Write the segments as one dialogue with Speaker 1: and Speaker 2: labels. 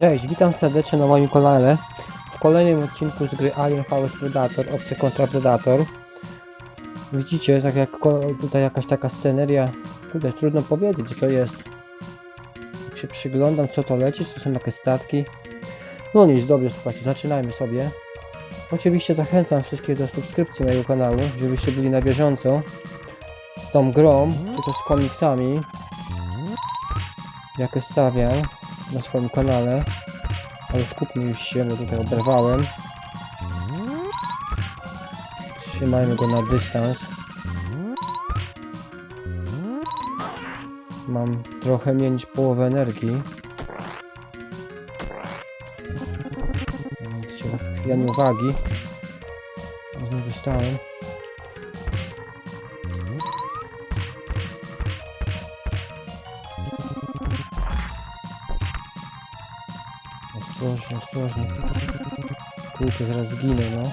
Speaker 1: Cześć, witam serdecznie na moim kanale. W kolejnym odcinku z gry Alien vs Predator, opcja kontra Predator. Widzicie, tak jak tutaj jakaś taka sceneria, tutaj trudno powiedzieć, to jest. Jak się przyglądam, co to leci, to są jakieś statki. No nic, dobrze, słuchajcie, zaczynajmy sobie. Oczywiście zachęcam wszystkich do subskrypcji mojego kanału, żebyście byli na bieżąco z tą grą, czy to z komiksami, jakie stawiam na swoim kanale. Ale skupmy już się, bo tutaj oberwałem. Trzymajmy go na dystans. Mam trochę mniej niż połowę energii. Chwilę uwagi. Znów dostałem. Ostrożnie, ostrożnie. Kurczę, zaraz zginę, no.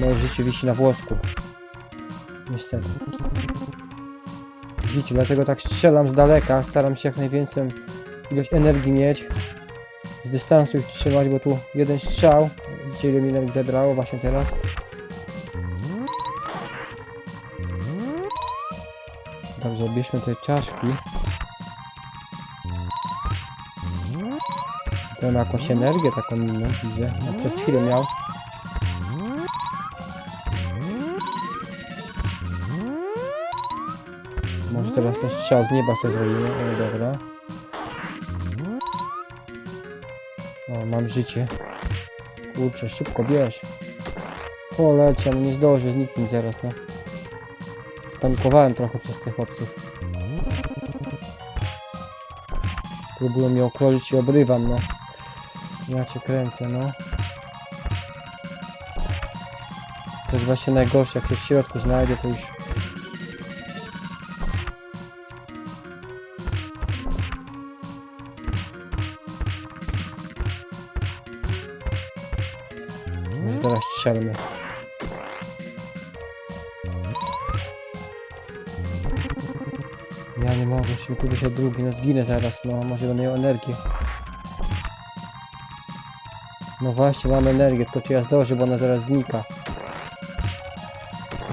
Speaker 1: Moje życie wisi na włosku. Niestety. Widzicie, dlatego tak strzelam z daleka, staram się jak najwięcej ilość energii mieć. Z dystansu ich trzymać, bo tu jeden strzał. Widzicie ile mi energii zabrało właśnie teraz. Dobrze, bierzmy te czaszki. To ma jakąś energię taką inną, widzę. No, przez chwilę miał. Może teraz ten strzał z nieba sobie zrobimy. O, dobra. O, mam życie. Kurczę, szybko bierz. Polecie, no nie zdążę z nikim zaraz, no. Spanikowałem trochę przez tych obcych. Próbują mnie okrożyć i obrywam, no. Ja cię kręcę, no. To jest właśnie najgorsze, jak się w środku znajdę, to już... Może zaraz strzelmy. Ja nie mogę, tu wyszedł drugi, no zginę zaraz, no może będę miał energię. No właśnie, mam energię, tylko czy ja zdążę, bo ona zaraz znika.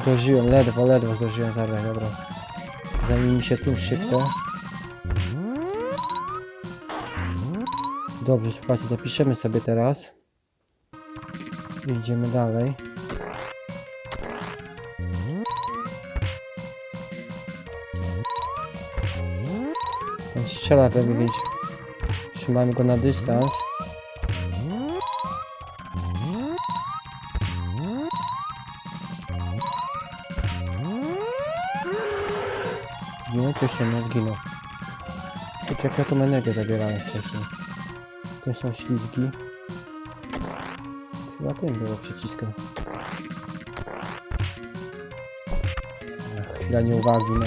Speaker 1: Zdążyłem, ledwo, ledwo zdążyłem zaraz, dobra. Zanim mi się tym szybko. Dobrze, słuchajcie, zapiszemy sobie teraz. I idziemy dalej. On strzela we mnie, więc go na dystans. Zginął czy się nie zginął? Kurczę, jak ja tą energię zabierałem wcześniej. Tu są ślizgi. Chyba tym było przyciskiem. Chwila nieuwagi, no.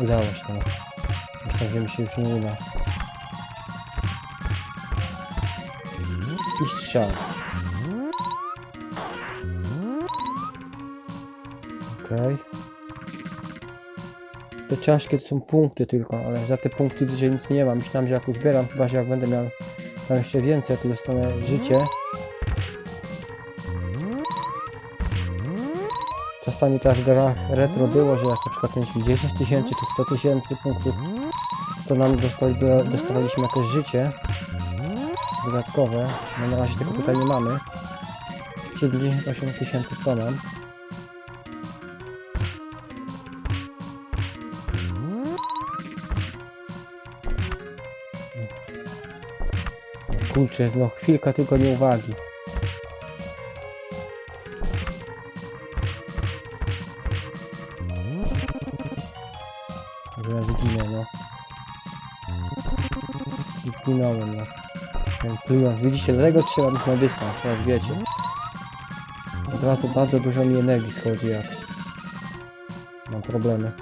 Speaker 1: Udało się. No. Myślałem, że mi się już nie uda. I strzał. Okej. Te czaszki to są punkty tylko, ale za te punkty że nic nie ma. Myślałem, że jak uzbieram, chyba że jak będę miał tam jeszcze więcej, to dostanę życie. Czasami tak w grach retro było, że jak na przykład mieliśmy 10 tysięcy czy 100 tysięcy punktów, to nam dostali, dostawaliśmy jakieś życie dodatkowe. No na razie tego tutaj nie mamy. 78 tysięcy 100 mam. Kurczę, no chwilka tylko nieuwagi. Zaraz zginę, no zginąłem. No. Plując. Widzicie, dlatego trzeba być na dystans, teraz wiecie. Od razu bardzo dużo mi energii schodzi, jak mam problemy.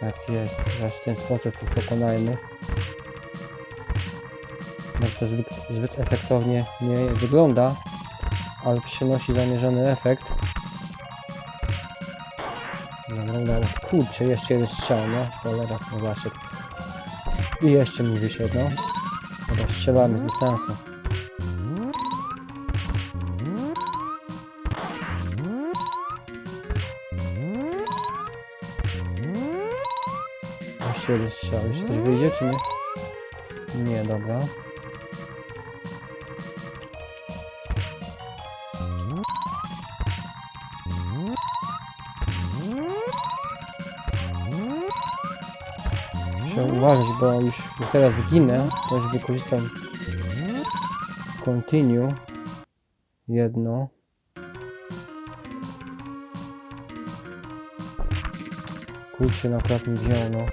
Speaker 1: Tak jest, teraz w ten sposób pokonajmy. Może to zbyt, zbyt efektownie nie wygląda, ale przynosi zamierzony efekt. Dobra, się. Kurczę, jeszcze jeden strzał, no. Cholera, no zaszedł. I jeszcze mi wyszedł, no. Dobra, strzelamy z dystansu. Jeszcze jeden strzał. Jeszcze coś wyjdzie, czy nie? Nie, dobra. Uważać, bo już teraz zginę, to już wykorzystam continue jedno. Kurczę, na akurat mi wziął, no.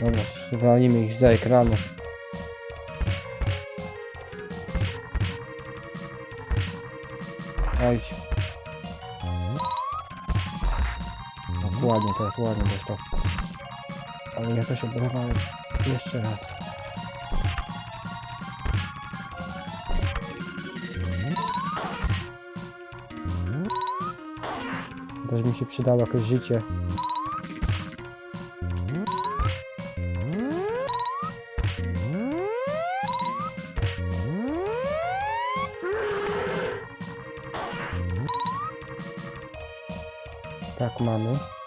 Speaker 1: Dobra, walimy ich za ekranu. Oj. Tak ładnie, teraz ładnie dostał. Ale ja też jeszcze raz. Też mi się przydało jakieś życie. Tak, mamy.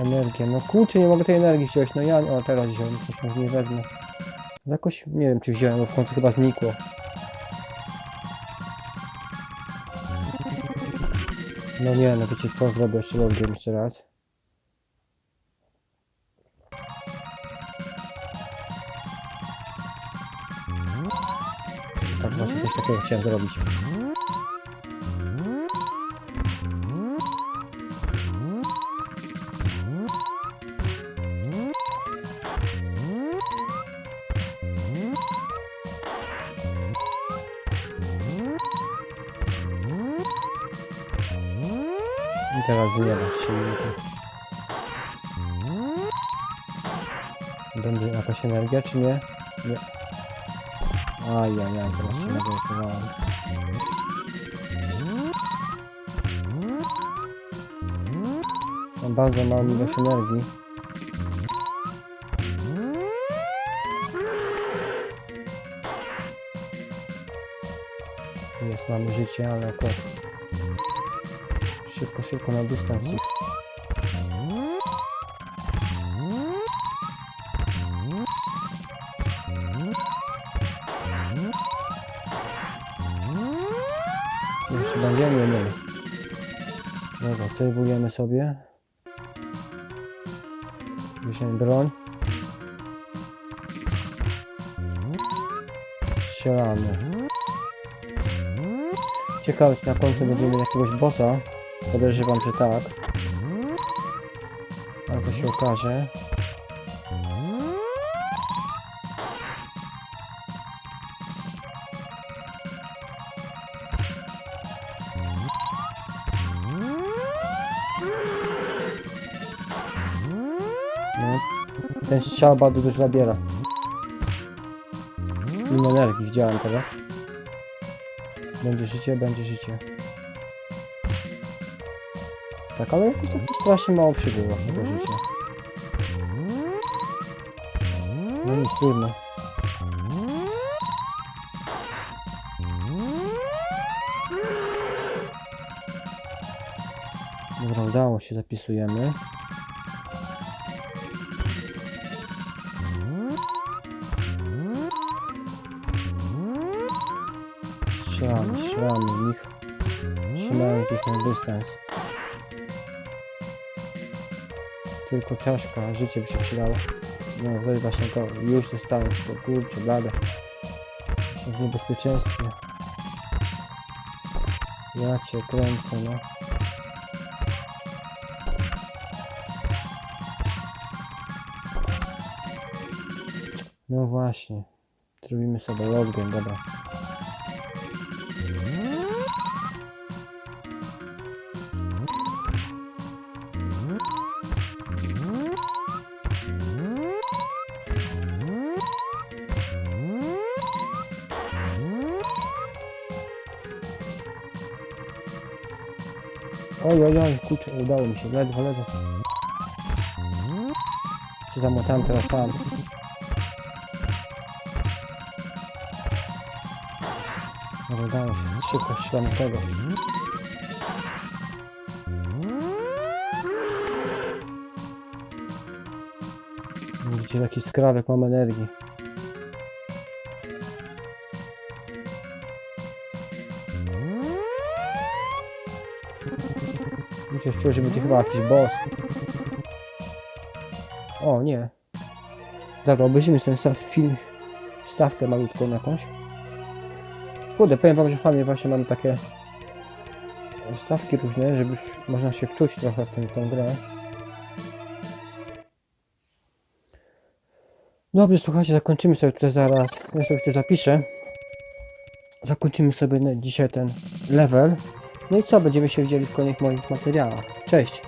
Speaker 1: Energię. No kurczę, nie mogę tej energii wziąć. No ja, o teraz wziąłem, już nie wezmę. Jakoś, nie wiem czy wziąłem, bo w końcu chyba znikło. No nie, no wiecie co, zrobię jeszcze login jeszcze raz. Tak właśnie coś takiego chciałem zrobić. Teraz zmiana silnika. Będzie jakaś energia, czy nie? Nie. Ajajaj, teraz się nablokowałem. Mam bardzo małą ilość energii. Jest, mamy życie, ale akurat Szybko, szybko na dystans. ich. Jeszcze będziemy mieli. Dobra, sejwujemy sobie. Bierzemy broń. Strzelamy. Ciekawe, czy na końcu będziemy mieli jakiegoś bossa. Podejrzewam, że tak. Ale to się okaże. No, ten strzał bardzo dużo zabiera. Ile energii widziałem teraz. Będzie życie, będzie życie. Tak, ale jakoś tak strasznie mało przybyło tego życia. No nic, trudno. Dobra, udało się, zapisujemy. Strzelamy, strzelamy w nich. Trzymając ich na dystans. Tylko czaszka, życie by się przydało. No, weź właśnie to, już zostałem, to kurczę, blade. Jestem w niebezpieczeństwie. Ja cię kręcę, no. No właśnie. Zrobimy sobie login, dobra. Oj, oj, oj, kurczę, udało mi się, ledwo, ledwo. Się zamotałem teraz sam. Ale udało się, szybko w tego. Widzicie, taki skrawek mam energii. Myślę, czuję, że będzie chyba jakiś boss. O, nie. Dobra, obejrzymy sam film, stawkę malutką jakąś. Kurde, powiem wam, że fajnie właśnie mamy takie stawki różne, żeby można się wczuć trochę w tę, tą grę. Dobrze, słuchajcie, zakończymy sobie tutaj zaraz. Ja sobie tu zapiszę. Zakończymy sobie dzisiaj ten level. No i co, będziemy się widzieli w kolejnych moich materiałach. Cześć!